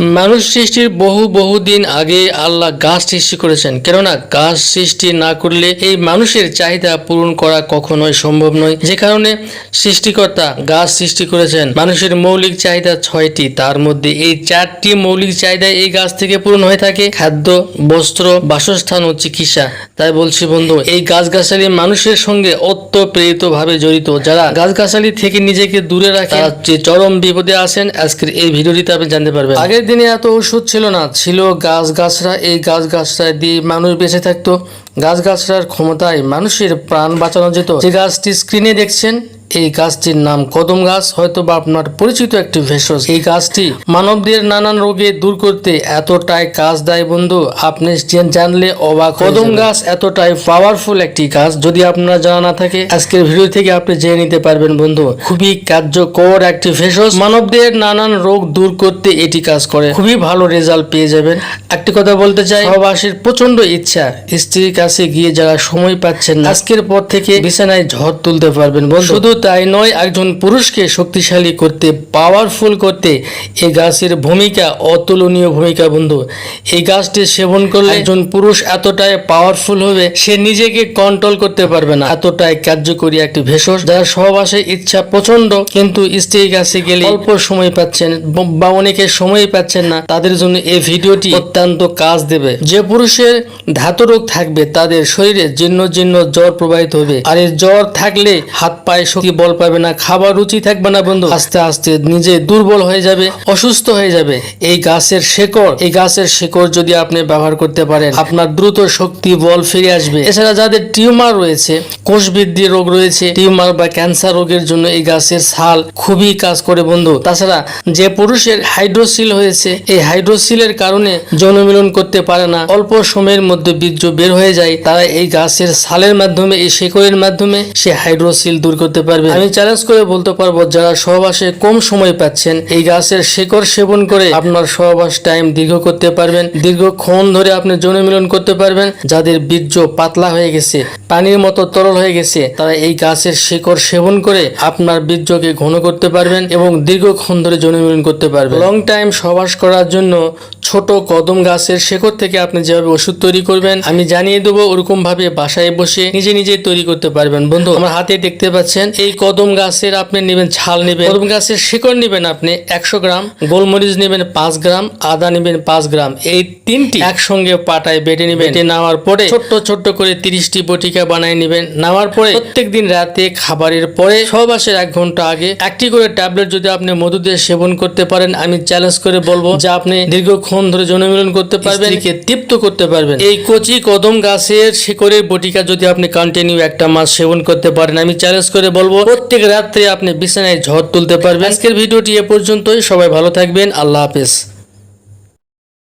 মানুষ সৃষ্টির বহু বহু দিন আগে আল্লাহ গাছ সৃষ্টি করেছেন। কেননা গাছ সৃষ্টি না করলে এই মানুষের চাহিদা পূরণ করা কখনোই সম্ভব নয়। যে কারণে সৃষ্টিকর্তা গাছ সৃষ্টি করেছেন। মানুষের মৌলিক চাহিদা ছয়টি। তার মধ্যে এই চারটি মৌলিক চাহিদা এই গাছ থেকে পূরণ হয়ে থাকে। খাদ্য, বস্ত্র, বাসস্থান ও চিকিৎসা। তাই বলছি বন্ধু, এই গাছগাছালি মানুষের সঙ্গে অত্যপ্রেরিত ভাবে জড়িত। যারা গাছগাছালি থেকে নিজেকে দূরে রাখে যে চরম বিপদে আসেন আজকের এই ভিডিওটিতে আপনি জানতে পারবেন। আগের দিনে এত ওষুধ ছিল না, ছিল গাছ গাছরা এই গাছ গাছরা দিয়ে মানুষ বেঁচে থাকতো। গাছ গাছরার ক্ষমতায় মানুষের প্রাণ বাঁচানো যেত। যে গাছটি স্ক্রিনে দেখছেন এই গাছটির নাম কদম গাছ। হয়তো বা আপনার পরিচিত একটি ভেষজ। এই গাছটি মানবদের নানান রোগে দূর করতে এতটাই কাজ দেয় বন্ধু। আপনি জানলে অবাক কদম গাছ এতটাই পাওয়ারফুল একটি গাছ যদি আপনার জানা না থাকে আজকের ভিডিও থেকে আপনি জেনে নিতে পারবেন বন্ধু। খুবই কার্যকর একটি ভেষজ। মানবদের নানান রোগ দূর করতে এটি কাজ করে। খুবই ভালো রেজাল্ট পেয়ে যাবেন। একটি কথা বলতে চাই সহবাসীর প্রচণ্ড ইচ্ছা। স্ত্রীর কাছে গিয়ে যারা সময় পাচ্ছেন আজকের পর থেকে বিছানায় ঝড় তুলতে পারবেন বন্ধু। শুধু তাই নয় একজন পুরুষকে শক্তিশালী করতে পাওয়ারফুল করতে এই গাছের ভূমিকা অতুলনীয় ভূমিকা বন্ধু। এই গাছটি সেবন করলে একজন পুরুষ এতটাই পাওয়ারফুল হবে সে নিজেকে কন্ট্রোল করতে পারবে না। এতটাই কার্যকরী একটি ভেষজ যারা সহবাসে ইচ্ছা প্রচণ্ড কিন্তু স্ত্রীর কাছে গেলে অল্প সময় পাচ্ছেন বা অনেকে সময় পাচ্ছেন না তাদের জন্য এই ভিডিওটি অত্যন্ত কাজ দেবে। যে পুরুষের ধাতু রোগ থাকবে তাদের শরীরে জীর্ণ জীর্ণ জ্বর প্রবাহিত হবে। আর এই জ্বর থাকলে হাত পায়ে শক্তি বল পাবে না, খাবার রুচি থাকবে না বন্ধু। আস্তে আস্তে নিজে দুর্বল হয়ে যাবে, অসুস্থ হয়ে যাবে। এই গাছের শেকড়, এই গাছের শেকড় যদি আপনি ব্যবহার করতে পারেন, আপনার দ্রুত শক্তি বল ফিরে আসবে। এছাড়া যাদের টিউমার রয়েছে কোষ বৃদ্ধি রোগ রয়েছে, টিউমার বা ক্যান্সার রোগের জন্য এই গাছের ছাল খুবই কাজ করে বন্ধু। তাছাড়া যে পুরুষের হাইড্রোসিল হয়েছে, এই হাইড্রোসিলের কারণে যৌনমিলন করতে পারে না। অল্প সময়ের মধ্যে বীর্য বের হয়ে যায়। তারা এই গাছের ছালের মাধ্যমে, এই শেকড়ের মাধ্যমে সে হাইড্রোসিল দূর করতে পারবে আমি চ্যালেঞ্জ করে বলতে পারব, যারা সহবাসে কম সময় পাচ্ছেন, এই গাছের শেকড় সেবন করে আপনার সহবাস টাইম দীর্ঘ করতে পারবেন। দীর্ঘক্ষণ ধরে আপনি যৌনমিলন করতে পারবেন। যাদের বীর্য পাতলা হয়ে গেছে, পানির মতো তরল হয়ে গেছে, তারা এই গাছের শেকড় সেবন করে আপনার বীর্যকে ঘন করতে পারবেন এবং দীর্ঘক্ষণ ধরে যৌনমিলন করতে পারবেন। লং টাইম সহবাস করার জন্য ছোট কদম গাছের শেকড় থেকে আপনি যেভাবে ওষুধ তৈরি করবেন, আমি জানিয়ে দেবো ওরকম ভাবে বাসায় বসে নিজে নিজে তৈরি করতে পারবেন। বন্ধু, আমার হাতে দেখতে পাচ্ছেন, এই কদম গাছের আপনি নেবেন ছাল নেবেন, কদম গাছের শিকড় নেবেন আপনি একশো গ্রাম, গোলমরিচ নেবেন পাঁচ গ্রাম, আদা নেবেন পাঁচ গ্রাম। এই তিনটি একসঙ্গে পাটায় বেটে নেবেন। বেটে নেওয়ার পরে ছোট্ট ছোট্ট করে তিরিশটি বটিকা বানিয়ে নেবেন। নেওয়ার পরে প্রত্যেক দিন রাতে খাবারের পরে সহবাসের এক ঘণ্টা আগে একটি করে ট্যাবলেট যদি আপনি মধু দিয়ে সেবন করতে পারেন, আমি চ্যালেঞ্জ করে বলব যে আপনি দীর্ঘক্ষণ ধরে জনমিলন করতে পারবেন তৃপ্ত করতে পারবেন। এই কচি কদম গাছের শিকড়ের বটিকা যদি আপনি কন্টিনিউ একটা মাস সেবন করতে পারেন, আমি চ্যালেঞ্জ করে বলব প্রত্যেক রাত্রে আপনি বিছানায় ঝড় তুলতে পারবেন। আজকের ভিডিওটি এ পর্যন্তই। সবাই ভালো থাকবেন। আল্লাহ হাফেজ।